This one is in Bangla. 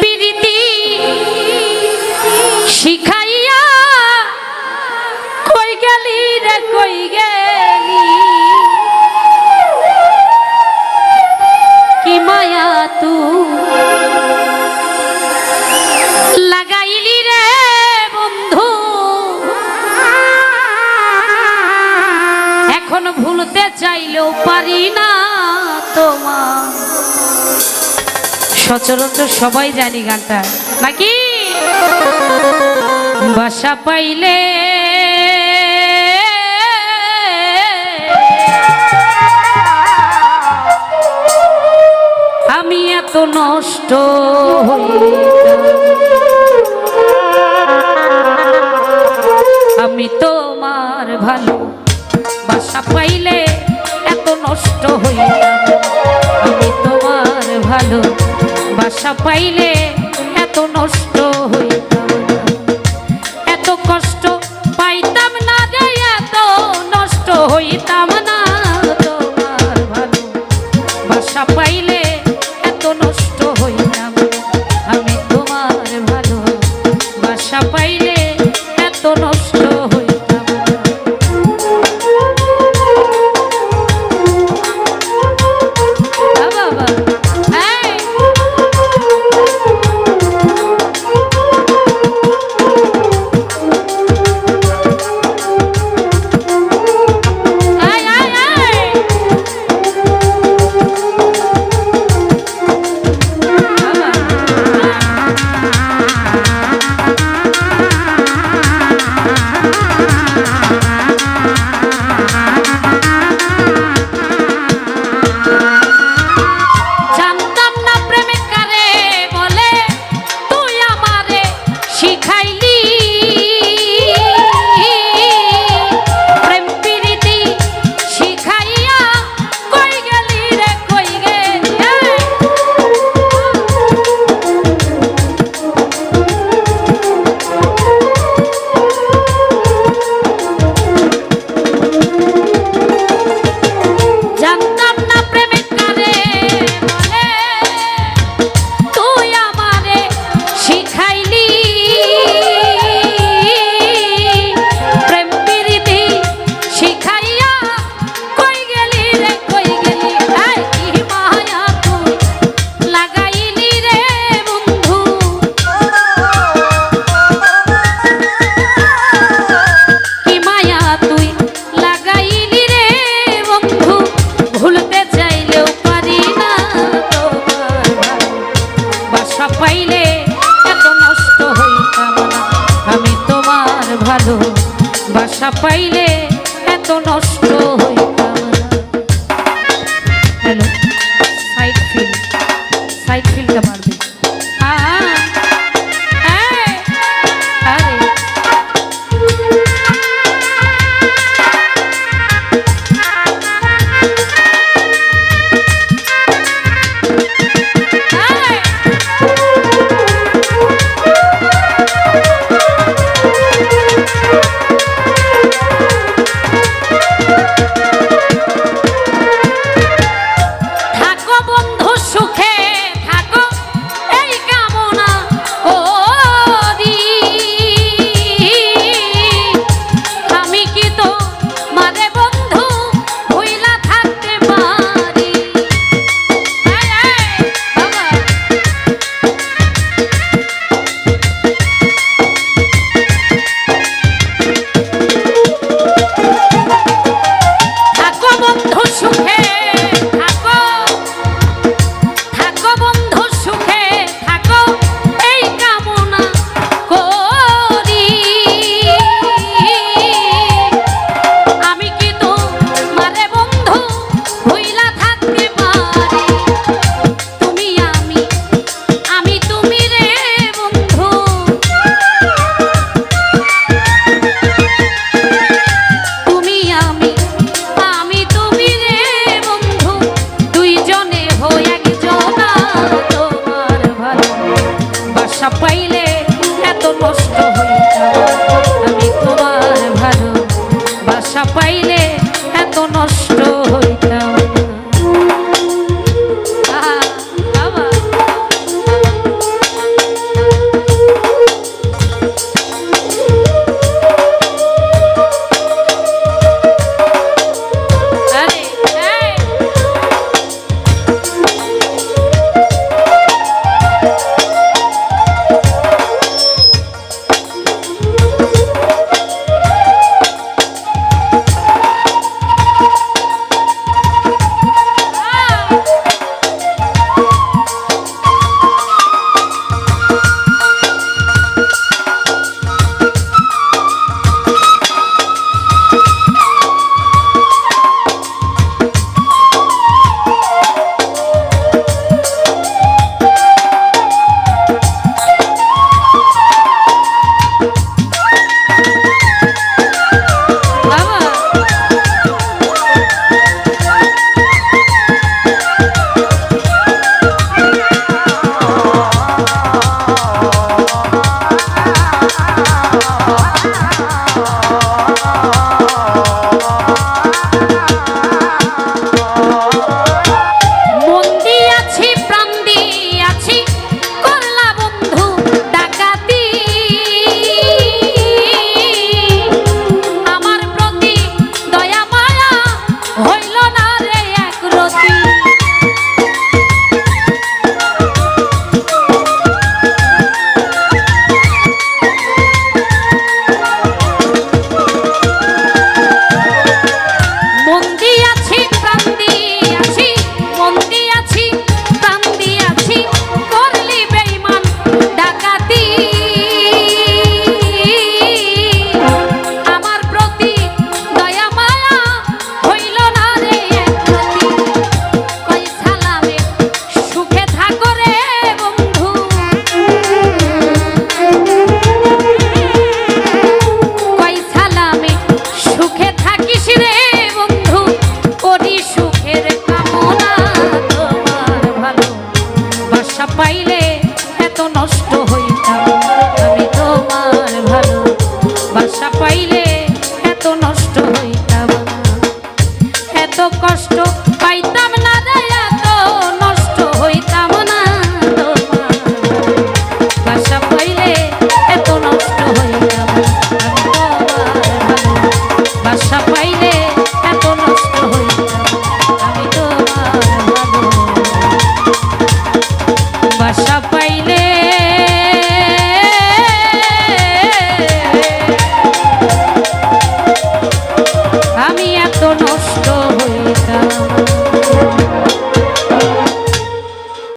প্রীতি শিখাইয়া কই গেলি রে, কই গেলি? কি মায়া তু লাগাইলি রে বন্ধু? এখন ভুলতে চাইলেও পারি না। সচরাচর সবাই জানি গানটা। নাকি বাসা পাইলে আমি এত নষ্ট আমি তো আশা পাইলে এত নষ্ট হইত এত কষ্ট পাইতাম না যে এত নষ্ট হইতাম না তোমার ভালো। বাসা পাইলে এত নষ্ট হইতাম আমি তোমার ভালো। বাসা পাইলে এত নষ্ট হই